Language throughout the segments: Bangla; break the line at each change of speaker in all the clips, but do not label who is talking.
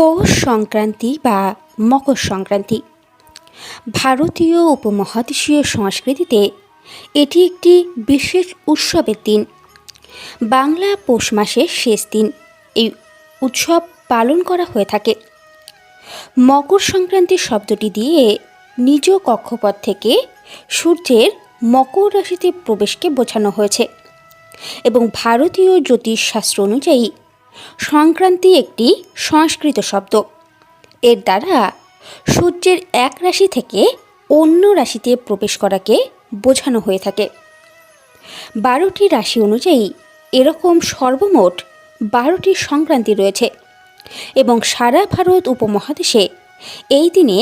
পৌষ সংক্রান্তি বা মকর সংক্রান্তি ভারতীয় উপমহাদেশীয় সংস্কৃতিতে এটি একটি বিশেষ উৎসবের দিন। বাংলা পৌষ মাসের শেষ দিন। এই উৎসব পালন করা হয়ে থাকে। মকর সংক্রান্তি শব্দটি দিয়ে নিজ কক্ষপথ থেকে সূর্যের মকর রাশিতে প্রবেশকে বোঝানো হয়েছে এবং ভারতীয় জ্যোতিষশাস্ত্র অনুযায়ী সংক্রান্তি একটি সংস্কৃত শব্দ। এর দ্বারা সূর্যের এক রাশি থেকে অন্য রাশিতে প্রবেশ করাকে বোঝানো হয়ে থাকে। বারোটি রাশি অনুযায়ী এরকম সর্বমোট বারোটি সংক্রান্তি রয়েছে এবং সারা ভারত উপমহাদেশে এই দিনে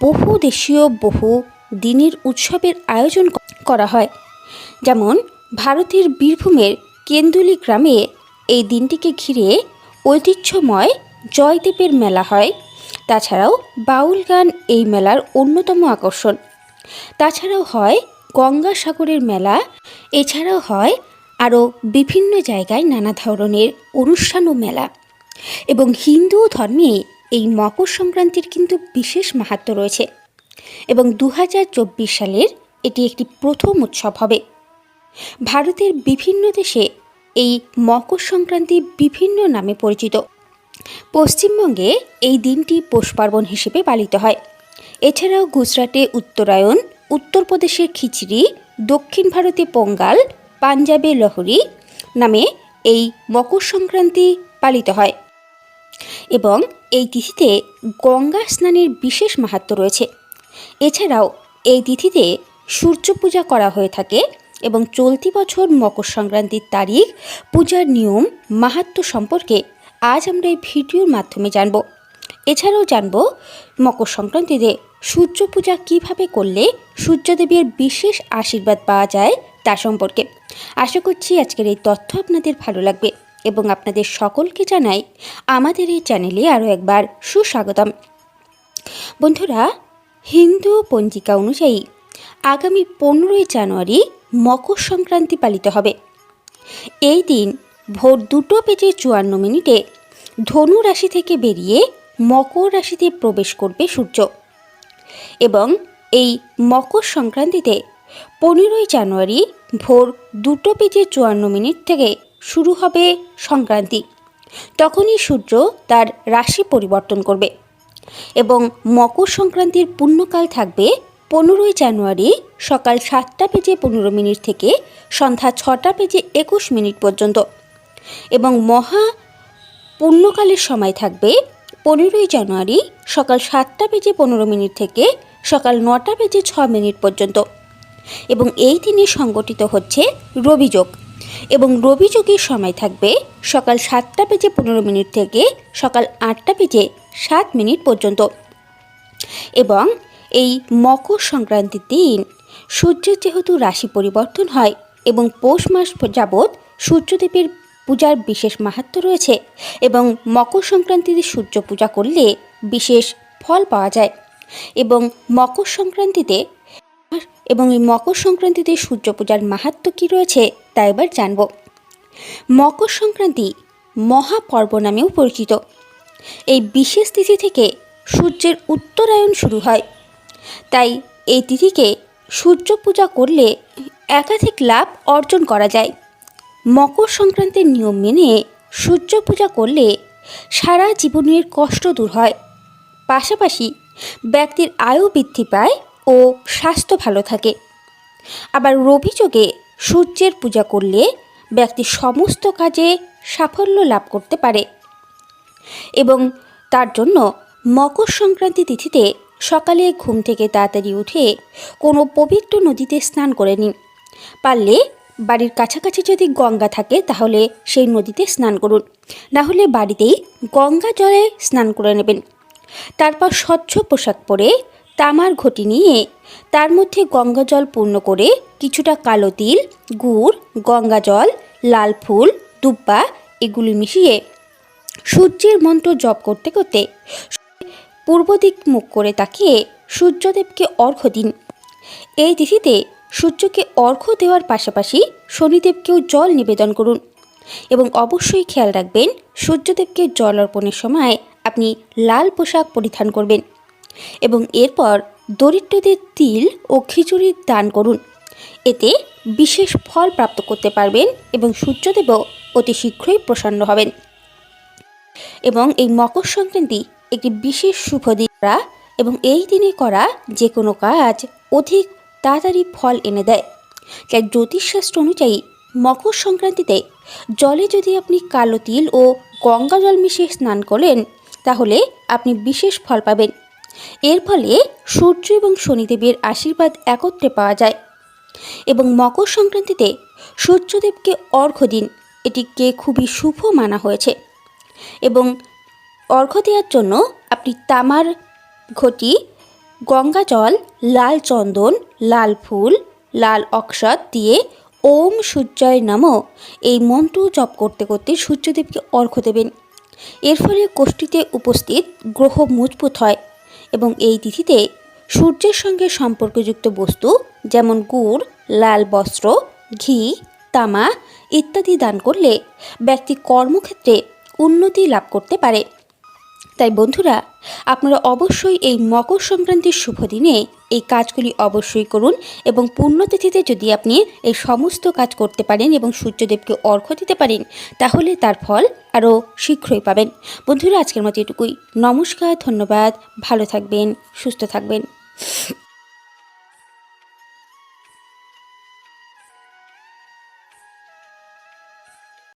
বহু দেশীয়, বহু দিনের উৎসবের আয়োজন করা হয়। যেমন ভারতের বীরভূমের কেন্দুলি গ্রামে এই দিনটিকে ঘিরে ঐতিহ্যময় জয়দেবের মেলা হয়। তাছাড়াও বাউল গান এই মেলার অন্যতম আকর্ষণ। তাছাড়াও হয় গঙ্গাসাগরের মেলা, এছাড়াও হয় আরও বিভিন্ন জায়গায় নানা ধরনের অনুষ্ঠান ও মেলা। এবং হিন্দু ধর্মে এই মকর সংক্রান্তির কিন্তু বিশেষ মাহাত্ম্য রয়েছে। এবং দু হাজার চব্বিশ সালের এটি একটি প্রথম উৎসব হবে। ভারতের বিভিন্ন দেশে এই মকর সংক্রান্তি বিভিন্ন নামে পরিচিত। পশ্চিমবঙ্গে এই দিনটি পৌষ পার্বণ হিসেবে পালিত হয়। এছাড়াও গুজরাটে উত্তরায়ণ, উত্তরপ্রদেশে খিচড়ি, দক্ষিণ ভারতে পোঙ্গাল, পাঞ্জাবে লহরি নামে এই মকর সংক্রান্তি পালিত হয়। এবং এই তিথিতে গঙ্গা স্নানের বিশেষ মাহাত্ম্য রয়েছে। এছাড়াও এই তিথিতে সূর্য পূজা করা হয়ে থাকে এবং চলতি বছর মকর সংক্রান্তির তারিখ, পূজার নিয়ম, মাহাত্ম সম্পর্কে আজ আমরা এই ভিডিওর মাধ্যমে জানব। এছাড়াও জানব মকর সংক্রান্তিতে সূর্য পূজা কীভাবে করলে সূর্যদেবের বিশেষ আশীর্বাদ পাওয়া যায় তা সম্পর্কে। আশা করছি আজকের এই তথ্য আপনাদের ভালো লাগবে এবং আপনাদের সকলকে জানাই আমাদের এই চ্যানেলে আরও একবার সুস্বাগতম। বন্ধুরা, হিন্দু পঞ্জিকা অনুযায়ী আগামী পনেরোই জানুয়ারি মকর সংক্রান্তি পালিত হবে। এই দিন ভোর দুটো বেজে চুয়ান্ন মিনিটে ধনু রাশি থেকে বেরিয়ে মকর রাশিতে প্রবেশ করবে সূর্য। এবং এই মকর সংক্রান্তিতে পনেরোই জানুয়ারি ভোর দুটো বেজে চুয়ান্ন মিনিট থেকে শুরু হবে সংক্রান্তি। তখনই সূর্য তার রাশি পরিবর্তন করবে এবং মকর সংক্রান্তির পুণ্যকাল থাকবে পনেরোই জানুয়ারি সকাল সাতটা বেজে পনেরো মিনিট থেকে সন্ধ্যা ছটা বেজে একুশ মিনিট পর্যন্ত এবং মহা পূর্ণকালের সময় থাকবে পনেরোই জানুয়ারি সকাল সাতটা বেজে পনেরো মিনিট থেকে সকাল নটা বেজে ছ মিনিট পর্যন্ত। এবং এই দিনে সংগঠিত হচ্ছে রবিযোগ এবং রবিযোগের সময় থাকবে সকাল সাতটা বেজে পনেরো মিনিট থেকে সকাল আটটা বেজে সাত মিনিট পর্যন্ত। এবং এই মকর সংক্রান্তির দিন সূর্যের যেহেতু রাশি পরিবর্তন হয় এবং পৌষ মাস যাবৎ সূর্যদেবের পূজার বিশেষ মাহাত্ম্য রয়েছে এবং মকর সংক্রান্তিতে সূর্য পূজা করলে বিশেষ ফল পাওয়া যায় এবং মকর সংক্রান্তিতে এবং এই মকর সংক্রান্তিতে সূর্য পূজার মাহাত্ম্য কী রয়েছে তা এবার জানব। মকর সংক্রান্তি মহাপর্ব নামেও পরিচিত। এই বিশেষ তিথি থেকে সূর্যের উত্তরায়ণ শুরু হয়। তাই এই তিথিকে সূর্য পূজা করলে একাধিক লাভ অর্জন করা যায়। মকর সংক্রান্তির নিয়ম মেনে সূর্য পূজা করলে সারা জীবনের কষ্ট দূর হয়। পাশাপাশি ব্যক্তির আয়ু বৃদ্ধি পায় ও স্বাস্থ্য ভালো থাকে। আবার রবিযোগে সূর্যের পূজা করলে ব্যক্তি সমস্ত কাজে সাফল্য লাভ করতে পারে। এবং তার জন্য মকর সংক্রান্তি তিথিতে সকালে ঘুম থেকে তাড়াতাড়ি উঠে কোনো পবিত্র নদীতে স্নান করে নিন। পারলে বাড়ির কাছাকাছি যদি গঙ্গা থাকে তাহলে সেই নদীতে স্নান করুন। না হলে বাড়িতেই গঙ্গা জলে স্নান করে নেবেন। তারপর স্বচ্ছ পোশাক পরে তামার ঘটি নিয়ে তার মধ্যে গঙ্গা জল পূর্ণ করে কিছুটা কালো তিল, গুড়, গঙ্গা জল, লাল ফুল, দুব্বা এগুলি মিশিয়ে সূর্যের মন্ত্র জপ করতে করতে পূর্ব দিক মুখ করে তাকিয়ে সূর্যদেবকে অর্ঘ্য দিন। এই তিথিতে সূর্যকে অর্ঘ্য দেওয়ার পাশাপাশি শনিদেবকেও জল নিবেদন করুন এবং অবশ্যই খেয়াল রাখবেন, সূর্যদেবকে জল অর্পণের সময় আপনি লাল পোশাক পরিধান করবেন এবং এরপর দরিদ্রদের তিল ও খিচুড়ির দান করুন। এতে বিশেষ ফল প্রাপ্ত করতে পারবেন এবং সূর্যদেবও অতি শীঘ্রই প্রসন্ন হবেন। এবং এই মকর সংক্রান্তি একটি বিশেষ শুভ দিন করা এবং এই দিনে করা যে কোনো কাজ অধিক তাড়াতাড়ি ফল এনে দেয়। তাই জ্যোতিষশাস্ত্র অনুযায়ী মকর সংক্রান্তিতে জলে যদি আপনি কালো তিল ও গঙ্গা জল মিশিয়ে স্নান করেন তাহলে আপনি বিশেষ ফল পাবেন। এর ফলে সূর্য এবং শনিদেবের আশীর্বাদ একত্রে পাওয়া যায়। এবং মকর সংক্রান্তিতে সূর্যদেবকে অর্ঘ্য দিন, এটিকে খুবই শুভ মানা হয়েছে। এবং অর্ঘ্য দেওয়ার জন্য আপনি তামার ঘটি, গঙ্গা জল, লাল চন্দন, লাল ফুল, লাল অক্ষত দিয়ে ওম সূর্যয় নম এই মন্ত্র জপ করতে করতে সূর্যদেবকে অর্ঘ্য দেবেন। এর ফলে কোষ্ঠীতে উপস্থিত গ্রহ মজবুত হয় এবং এই তিথিতে সূর্যের সঙ্গে সম্পর্কযুক্ত বস্তু যেমন গুড়, লাল বস্ত্র, ঘি, তামা ইত্যাদি দান করলে ব্যক্তি কর্মক্ষেত্রে উন্নতি লাভ করতে পারে। তাই বন্ধুরা, আপনারা অবশ্যই এই মকর সংক্রান্তির শুভ দিনে এই কাজগুলি অবশ্যই করুন এবং পূর্ণতিথিতে যদি আপনি এই সমস্ত কাজ করতে পারেন এবং সূর্যদেবকে অর্ঘ্য দিতে পারেন, তাহলে তার ফল আরও শীঘ্রই পাবেন। বন্ধুরা, আজকের মতো এটুকুই। নমস্কার, ধন্যবাদ। ভালো থাকবেন, সুস্থ থাকবেন।